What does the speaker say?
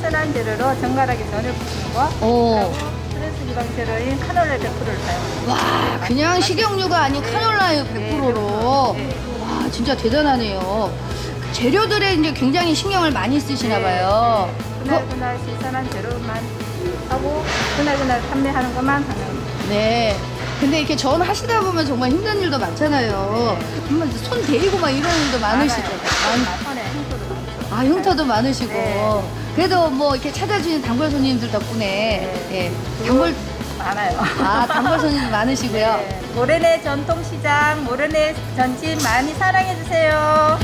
친환 재료로 정갈하게 전을 부치는 거. 오. 그리고 스트레스 기방 재료인 카놀라 100%를 사용합니다. 와, 그냥 식용유가 아닌 카놀라유 100%로. 네. 와, 진짜 대단하네요. 재료들에 이제 굉장히 신경을 많이 쓰시나 봐요. 그날 그날 신선한 재료만 하고 그날 그날 판매하는 것만 하는. 네. 근데 이렇게 전 하시다 보면 정말 힘든 일도 많잖아요. 한번 손 대이고 막 이런 일도 많으시죠? 많- 손에 많죠. 아, 흉터도 많으시고. 네. 그래도 뭐 이렇게 찾아주신 단골 손님들 덕분에, 예. 단골, 많아요. 아, 단골 손님 많으시고요. 네. 모래내 전통시장, 모래내 전집 많이 사랑해 주세요.